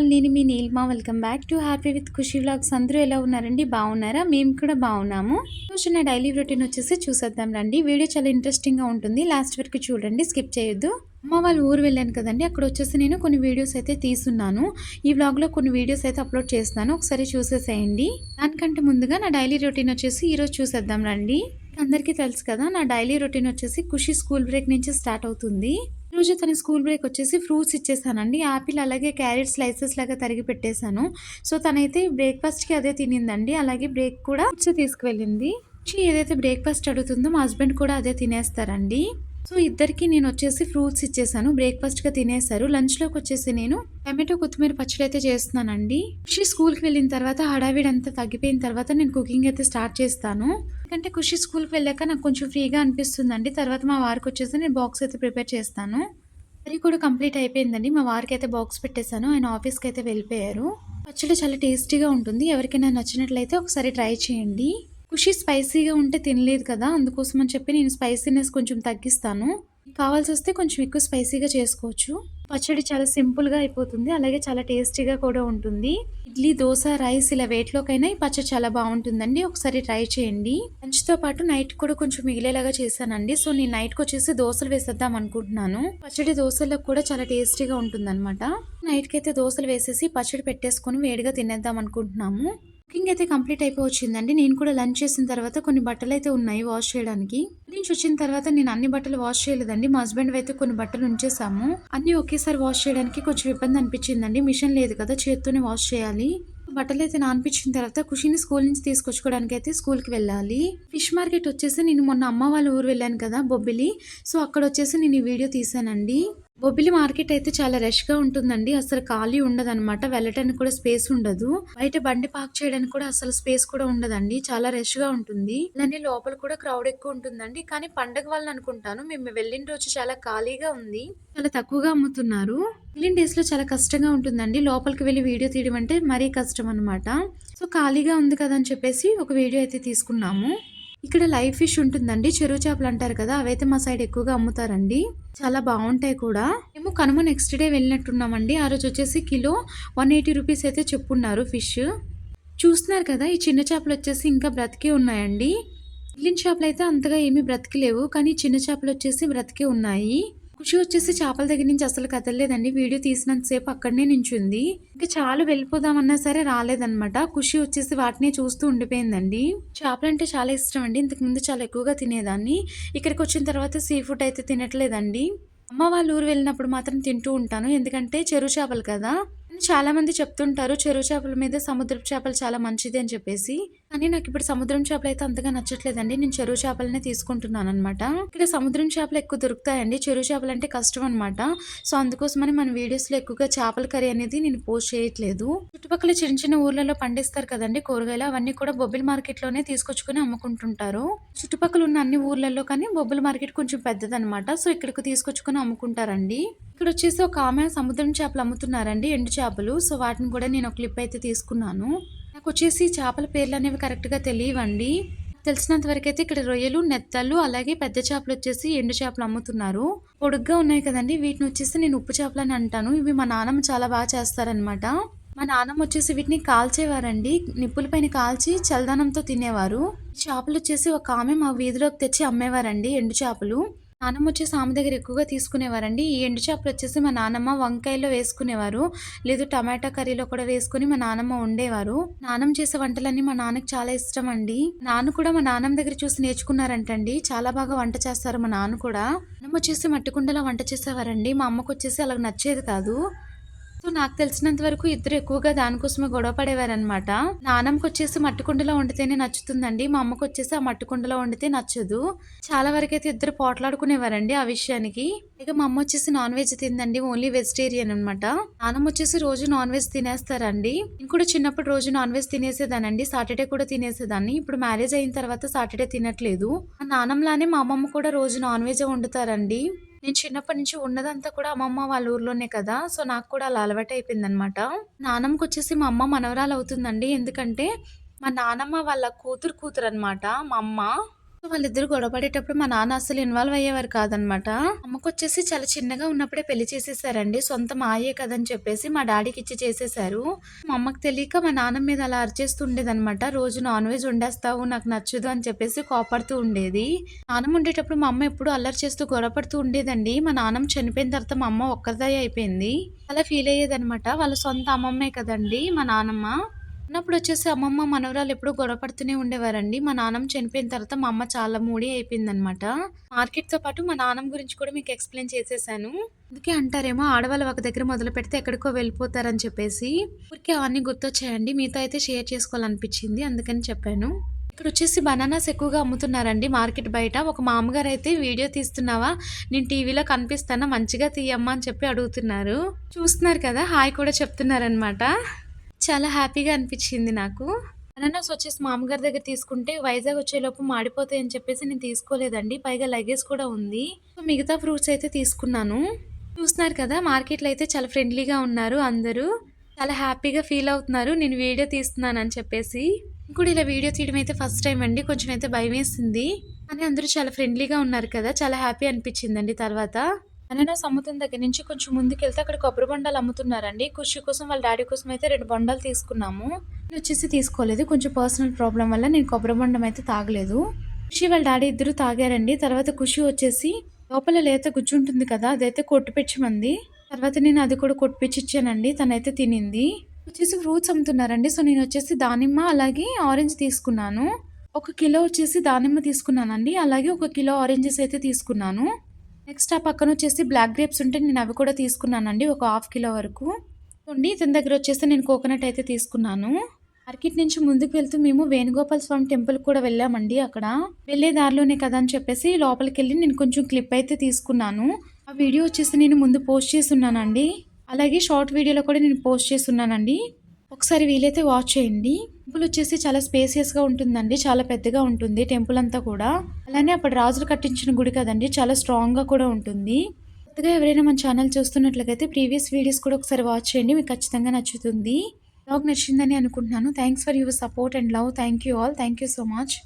All నేను మీ Neelma. Welcome back to happy with Khushi vlogs అందరూ ఎలా ఉన్నారండి? బాగున్నారా? మేము కూడా బాగున్నాము. రోజు నా డైలీ రొటీన్ వచ్చేసి చూసేద్దాం రండి. వీడియో చాలా ఇంట్రెస్టింగ్గా ఉంటుంది. లాస్ట్ వరకు చూడండి స్కిప్ చేయొద్దు. అమ్మ వాళ్ళు ఊరు వెళ్ళాను కదండి. అక్కడ వచ్చేసి నేను కొన్ని వీడియోస్ అయితే తీసున్నాను ఈ వ్లాగ్లో కొన్ని వీడియోస్ అయితే అప్లోడ్ చేస్తాను ఒకసారి చూసేసేయండి. దానికంటే ముందుగా నా డైలీ రొటీన్ వచ్చేసి ఈరోజు చూసేద్దాం రండి. అందరికీ తెలుసు కదా నా డైలీ రొటీన్ వచ్చేసి ఖుషి స్కూల్ బ్రేక్ నుంచి స్టార్ట్ అవుతుంది. రోజు తన స్కూల్ బ్రేక్ వచ్చేసి ఫ్రూట్స్ ఇచ్చేసానండి. యాపిల్ అలాగే క్యారెట్ స్లైసెస్ లాగా తరిగి పెట్టేశాను. సో తనైతే బ్రేక్ఫాస్ట్కి అదే తినిందండి. అలాగే బ్రేక్ కూడా వచ్చి తీసుకువెళ్ళింది వచ్చి ఏదైతే బ్రేక్ఫాస్ట్ అడుగుతుందో మా హస్బెండ్ కూడా అదే తినేస్తారండి. సో ఇద్దరికి నేను వచ్చేసి ఫ్రూట్స్ ఇచ్చేసాను. బ్రేక్ఫాస్ట్గా తినేశారు. లంచ్లోకి వచ్చేసి నేను టమాటో కొత్తిమీర పచ్చడి అయితే చేస్తున్నానండి. ఖుషి స్కూల్కి వెళ్ళిన తర్వాత హడావిడి అంతా తగ్గిపోయిన తర్వాత నేను కుకింగ్ అయితే స్టార్ట్ చేస్తాను. ఎందుకంటే ఖుషి స్కూల్కి వెళ్ళాక నాకు కొంచెం ఫ్రీగా అనిపిస్తుందండి. తర్వాత మా వారికి వచ్చేసి నేను బాక్స్ అయితే ప్రిపేర్ చేస్తాను. అది కూడా కంప్లీట్ అయిపోయిందండి. మా వారికి అయితే బాక్స్ పెట్టేశాను. ఆయన ఆఫీస్కి అయితే వెళ్ళిపోయారు. పచ్చడి చాలా టేస్టీగా ఉంటుంది. ఎవరికైనా నచ్చినట్లయితే ఒకసారి ట్రై చేయండి. ఖుషి స్పైసీగా ఉంటే తినలేదు కదా అందుకోసం అని చెప్పి నేను స్పైసీనెస్ కొంచెం తగ్గిస్తాను. కావాల్సి వస్తే కొంచెం ఎక్కువ స్పైసీగా చేసుకోవచ్చు. పచ్చడి చాలా సింపుల్గా అయిపోతుంది. అలాగే చాలా టేస్టీగా కూడా ఉంటుంది. ఇడ్లీ దోశ రైస్ ఇలా వేట్లోకైనా ఈ పచ్చడి చాలా బాగుంటుందండి. ఒకసారి ట్రై చేయండి. లంచ్తో పాటు నైట్ కూడా కొంచెం మిగిలేలాగా చేశానండి. సో నేను నైట్కి వచ్చేసి దోశలు వేసేద్దాం అనుకుంటున్నాను. పచ్చడి దోశలకు కూడా చాలా టేస్టీగా ఉంటుంది అనమాట నైట్కి అయితే దోశలు వేసేసి పచ్చడి పెట్టేసుకొని వేడిగా తినేద్దాం అనుకుంటున్నాము. కుకింగ్ అయితే కంప్లీట్ అయిపోవచ్చిందండి. నేను కూడా లంచ్ చేసిన తర్వాత కొన్ని బట్టలు అయితే ఉన్నాయి వాష్ చేయడానికి. నుంచి వచ్చిన తర్వాత నేను అన్ని బట్టలు వాష్ చేయలేదండి. మా హస్బెండ్ అయితే కొన్ని బట్టలు ఉంచేసాము అన్ని ఒకేసారి వాష్ చేయడానికి కొంచెం ఇబ్బంది అనిపించిందండి. మిషన్ లేదు కదా చేత్తోనే వాష్ చేయాలి. బట్టలు అయితే నానిపించిన తర్వాత ఖుషిని స్కూల్ నుంచి తీసుకొచ్చుకోవడానికి అయితే స్కూల్కి వెళ్ళాలి. ఫిష్ మార్కెట్ వచ్చేసి నేను మొన్న అమ్మ వాళ్ళ ఊరు వెళ్ళాను కదా బొబ్బిలి. సో అక్కడ వచ్చేసి నేను ఈ వీడియో తీసానండి బొబ్బిలి మార్కెట్ అయితే చాలా రష్గా ఉంటుందండి. అసలు ఖాళీ ఉండదు అనమాట వెళ్ళటానికి కూడా స్పేస్ ఉండదు. బయట బండి పార్క్ చేయడానికి కూడా అసలు స్పేస్ కూడా ఉండదండి. చాలా రష్గా ఉంటుంది. అలానే లోపల కూడా క్రౌడ్ ఎక్కువ ఉంటుందండి. కానీ పండగ వాళ్ళని అనుకుంటాను. మేము వెళ్ళిన రోజు చాలా ఖాళీగా ఉంది. చాలా తక్కువగా అమ్ముతున్నారు. వెళ్ళిన డేస్లో చాలా కష్టంగా ఉంటుందండి. లోపలికి వెళ్ళి వీడియో తీయడం అంటే మరీ కష్టం అనమాట సో ఖాళీగా ఉంది కదా అని చెప్పేసి ఒక వీడియో అయితే తీసుకున్నాము. ఇక్కడ లైవ్ ఫిష్ ఉంటుందండి. చెరువు చేపలు అంటారు కదా అవైతే మా సైడ్ ఎక్కువగా అమ్ముతారండి. చాలా బాగుంటాయి కూడా. మేము కనుమ నెక్స్ట్ డే వెళ్ళినట్టున్నామండి. ఆ రోజు వచ్చేసి కిలో వన్ ఎయిటీ రూపీస్ అయితే చెప్పున్నారు ఫిష్. చూస్తున్నారు కదా ఈ చిన్న చేపలు వచ్చేసి ఇంకా బ్రతికే ఉన్నాయండి. మిగిలిన చేపలు అయితే అంతగా ఏమీ బ్రతికలేవు కానీ చిన్న చేపలు వచ్చేసి బ్రతికే ఉన్నాయి. ఖుషి వచ్చేసి చేపల దగ్గర నుంచి అసలు కదలలేదండి. వీడియో తీసినంతసేపు అక్కడనే నించుంది. ఇంకా చాలు వెళ్ళిపోదామన్నా సరే రాలేదనమాట ఖుషి వచ్చేసి వాటిని చూస్తూ ఉండిపోయిందండి. చేపలంటే చాలా ఇష్టం అండి ఇంతకు ముందు చాలా ఎక్కువగా తినేదాన్ని. ఇక్కడికి వచ్చిన తర్వాత సీ ఫుడ్ అయితే తినట్లేదండి. అమ్మ వాళ్ళ ఊరు వెళ్ళినప్పుడు మాత్రం తింటూ ఉంటాను. ఎందుకంటే చెరువు చేపలు కదా. చాలా మంది చెప్తుంటారు చెరువు చేపల మీద సముద్రపు చేపలు చాలా మంచిది అని చెప్పేసి. కానీ నాకు ఇప్పుడు సముద్రం చేపలు అయితే అంతగా నచ్చట్లేదండి. నేను చెరువు చేపలనే తీసుకుంటున్నాను అనమాట ఇక్కడ సముద్రం చేపలు ఎక్కువ దొరుకుతాయండి. చెరువు చేపలు అంటే కష్టం అనమాట సో అందుకోసమని మన వీడియోస్లో ఎక్కువగా చేపల కర్రీ అనేది నేను పోస్ట్ చేయట్లేదు. చుట్టుపక్కల చిన్న చిన్న ఊర్లలో పండిస్తారు కదండి కూరగాయలు. అవన్నీ కూడా బొబ్బిల్ మార్కెట్లోనే తీసుకొచ్చుకొని అమ్ముకుంటుంటారు. చుట్టుపక్కల ఉన్న అన్ని ఊర్లలో కానీ బొబ్బిల్ మార్కెట్ కొంచెం పెద్దదనమాట సో ఇక్కడికి తీసుకొచ్చుకొని అమ్ముకుంటారండి. ఇక్కడ వచ్చేసి ఒక ఆమె సముద్రం చేపలు అమ్ముతున్నారండి. ఎండు చేపలు సో వాటిని కూడా నేను ఒక క్లిప్ అయితే తీసుకున్నాను. నాకు వచ్చేసి చేపల పేర్లు అనేవి కరెక్ట్గా తెలియవండి. తెలిసినంత వరకు అయితే ఇక్కడ రొయ్యలు నెత్తళ్ళు అలాగే పెద్ద చేపలు వచ్చేసి ఎండు చేపలు అమ్ముతున్నారు. పొడుగ్గా ఉన్నాయి కదండి. వీటిని వచ్చేసి నేను ఉప్పు చేపలు అని అంటాను. ఇవి మా నాన్నమ్మ చాలా బాగా చేస్తారనమాట మా నాన్నమ్మ వచ్చేసి వీటిని కాల్చేవారండి. నిప్పులపైన కాల్చి చల్దానంతో తినేవారు. చేపలు వచ్చేసి ఒక ఆమె మా వీధిలోకి తెచ్చి అమ్మేవారండి ఎండు చేపలు. నానమ్మ వచ్చేసి ఆమె దగ్గర ఎక్కువగా తీసుకునేవారండి. ఈ ఎండు చేపలు వచ్చేసి మా నానమ్మ వంకాయలో వేసుకునేవారు. లేదు టమాటా కర్రీలో కూడా వేసుకుని మా నానమ్మ ఉండేవారు నానమ్మ చేసే వంటలన్నీ మా నాన్నకి చాలా ఇష్టం అండి నాన్న కూడా మా నాన్నమ్మ దగ్గర చూసి నేర్చుకున్నారంటండి. చాలా బాగా వంట చేస్తారు మా నాన్న కూడా. నానమ్మ వచ్చేసి మట్టి కుండలో వంట చేసేవారండి. మా అమ్మకు వచ్చేసి అలా నచ్చేది కాదు. సో నాకు తెలిసినంత వరకు ఇద్దరు ఎక్కువగా దానికోసమే గొడవ పడేవారనమాట నానమ్మకి వచ్చేసి మట్టి కుండలో వండితేనే నచ్చుతుందండి. మా అమ్మకి వచ్చేసి ఆ మట్టి కుండలో వండితే నచ్చదు. చాలా వరకు అయితే ఇద్దరు పోట్లాడుకునేవారండి ఆ విషయానికి. ఇక మా అమ్మ వచ్చేసి నాన్ వెజ్ తిందండి ఓన్లీ వెజిటేరియన్ అనమాట నానమ్మ వచ్చేసి రోజు నాన్ వెజ్ తినేస్తారండి. నేను కూడా చిన్నప్పుడు రోజు నాన్ వెజ్ తినేసేదానండి సాటర్డే కూడా తినేసేదాన్ని. ఇప్పుడు మ్యారేజ్ అయిన తర్వాత సాటర్డే తినట్లేదు. నానమ్మలానే మా అమ్మమ్మ కూడా రోజు నాన్ వెజ్ వండుతారండి. నేను చిన్నప్పటి నుంచి ఉన్నదంతా కూడా అమ్మమ్మ వాళ్ళ ఊర్లోనే కదా సో నాకు కూడా అలా అలవాటు అయిపోయింది అనమాట నానమ్మకి వచ్చేసి మా అమ్మ మనవరాలు అవుతుందండి. ఎందుకంటే మా నానమ్మ వాళ్ళ కూతురు కూతురు అనమాట మా అమ్మ. వాళ్ళిద్దరు గొడవపడేటప్పుడు మా నాన్న అసలు ఇన్వాల్వ్ అయ్యేవారు కాదనమాట. అమ్మకు వచ్చేసి చాలా చిన్నగా ఉన్నప్పుడే పెళ్ళి చేసేసారండి. సొంత మాయే కదని చెప్పేసి మా డాడీకి ఇచ్చి చేసేసారు మా అమ్మకి తెలియక మా నాన్న మీద అలా అరిచేస్తూ ఉండేదన్నమాట రోజు నాన్ వెజ్ వండేస్తావు నాకు నచ్చదు అని చెప్పేసి కోపడుతూ ఉండేది. నాన్నమ్మ ఉండేటప్పుడు మా అమ్మ ఎప్పుడు అల్లరి చేస్తూ గొడవపడుతూ ఉండేదండి. మా నాన్నమ్మ చనిపోయిన తర్వాత మా అమ్మ ఒక్కరిదే అయిపోయింది. అలా ఫీల్ అయ్యేదనమాట. వాళ్ళ సొంత అమ్మమ్మే కదండి మా నాన్నమ్మ. చిన్నప్పుడు వచ్చేసి అమ్మమ్మ మనవరాలు ఎప్పుడూ గొడవ పడుతూనే ఉండేవారండి. మా నాన్నమ్మ చనిపోయిన తర్వాత మా అమ్మ చాలా మూడీ అయిపోయిందనమాట మార్కెట్తో పాటు మా నాన్నమ్మ గురించి కూడా మీకు ఎక్స్ప్లెయిన్ చేసేసాను. అందుకే అంటారేమో ఆడవాళ్ళు ఒక దగ్గర మొదలు పెడితే ఎక్కడికో వెళ్ళిపోతారని చెప్పేసి. ఊరికే అవన్నీ గుర్తొచ్చాయండి. మీతో అయితే షేర్ చేసుకోవాలనిపించింది. అందుకని చెప్పాను. ఇక్కడ వచ్చేసి బనానాస్ ఎక్కువగా అమ్ముతున్నారండి మార్కెట్ బయట. ఒక మామగారు అయితే వీడియో తీస్తున్నావా? నేను టీవీలో కనిపిస్తానా? మంచిగా తీయమ్మా అని చెప్పి అడుగుతున్నారు. చూస్తున్నారు కదా? హాయ్ కూడా చెప్తున్నారనమాట చాలా హ్యాపీగా అనిపించింది నాకు. బనానాస్ వచ్చేసి మామగారి దగ్గర తీసుకుంటే వైజాగ్ వచ్చేలోపు మాడిపోతాయి అని చెప్పేసి నేను తీసుకోలేదండి. పైగా లగేజ్ కూడా ఉంది. మిగతా ఫ్రూట్స్ అయితే తీసుకున్నాను. చూస్తున్నారు కదా మార్కెట్లో అయితే చాలా ఫ్రెండ్లీగా ఉన్నారు అందరూ. చాలా హ్యాపీగా ఫీల్ అవుతున్నారు. నేను వీడియో తీస్తున్నాను అని చెప్పేసి కూడా ఇలా వీడియో తీయడం అయితే ఫస్ట్ టైం అండి. కొంచెం అయితే భయం వేసింది. కానీ అందరూ చాలా ఫ్రెండ్లీగా ఉన్నారు కదా చాలా హ్యాపీ అనిపించిందండి తర్వాత. అనానాస్ అమ్ముతున్న దగ్గర నుంచి కొంచెం ముందుకెళ్తే అక్కడ కొబ్బరి బొండాలు అమ్ముతున్నారండి. ఖుషి కోసం వాళ్ళ డాడీ కోసం అయితే రెండు బొండాలు తీసుకున్నాము. నేను వచ్చేసి తీసుకోలేదు. కొంచెం పర్సనల్ ప్రాబ్లం వల్ల నేను కొబ్బరి బొండం అయితే తాగలేదు. ఖుషి వాళ్ళ డాడీ ఇద్దరు తాగారండి. తర్వాత ఖుషి వచ్చేసి లోపల లేత గుజ్జు ఉంటుంది కదా అదైతే కొట్టుపించమంది తర్వాత నేను అది కూడా కొట్టుపెచ్చిచ్చానండి. తనైతే తినింది. వచ్చేసి ఫ్రూట్స్ అమ్ముతున్నారండి. సో నేను వచ్చేసి దానిమ్మ అలాగే ఆరెంజ్ తీసుకున్నాను. ఒక కిలో వచ్చేసి దానిమ్మ తీసుకున్నానండి. అలాగే ఒక కిలో ఆరెంజెస్ అయితే తీసుకున్నాను. నెక్స్ట్ ఆ పక్కన వచ్చేసి బ్లాక్ గ్రేప్స్ ఉంటే నేను అవి కూడా తీసుకున్నానండి ఒక హాఫ్ కిలో వరకు. ఉండి ఇతని దగ్గర వచ్చేసి నేను కోకోనట్ అయితే తీసుకున్నాను. మార్కెట్ నుంచి ముందుకు వెళ్తూ మేము వేణుగోపాల స్వామి టెంపుల్ కూడా వెళ్ళామండి అక్కడ. వెళ్ళే దారిలోనే కదా అని చెప్పేసి లోపలికి వెళ్ళి నేను కొంచెం క్లిప్ అయితే తీసుకున్నాను. ఆ వీడియో వచ్చేసి నేను ముందు పోస్ట్ చేసి అలాగే షార్ట్ వీడియోలో కూడా నేను పోస్ట్ చేసి ఉన్నానండి ఒకసారి వీలైతే వాచ్ చేయండి. టెంపుల్ వచ్చేసి చాలా స్పేసియస్గా ఉంటుందండి. చాలా పెద్దగా ఉంటుంది టెంపుల్ అంతా కూడా. అలానే అప్పుడు రాజులు కట్టించిన గుడి కదండి చాలా స్ట్రాంగ్గా కూడా ఉంటుంది. కొత్తగా ఎవరైనా మన ఛానల్ చూస్తున్నట్లయితే ప్రీవియస్ వీడియోస్ కూడా ఒకసారి వాచ్ చేయండి. మీకు ఖచ్చితంగా నచ్చుతుంది. బ్లాగ్ నచ్చిందని అనుకుంటున్నాను. Thanks for your support and love thank you all thank you so much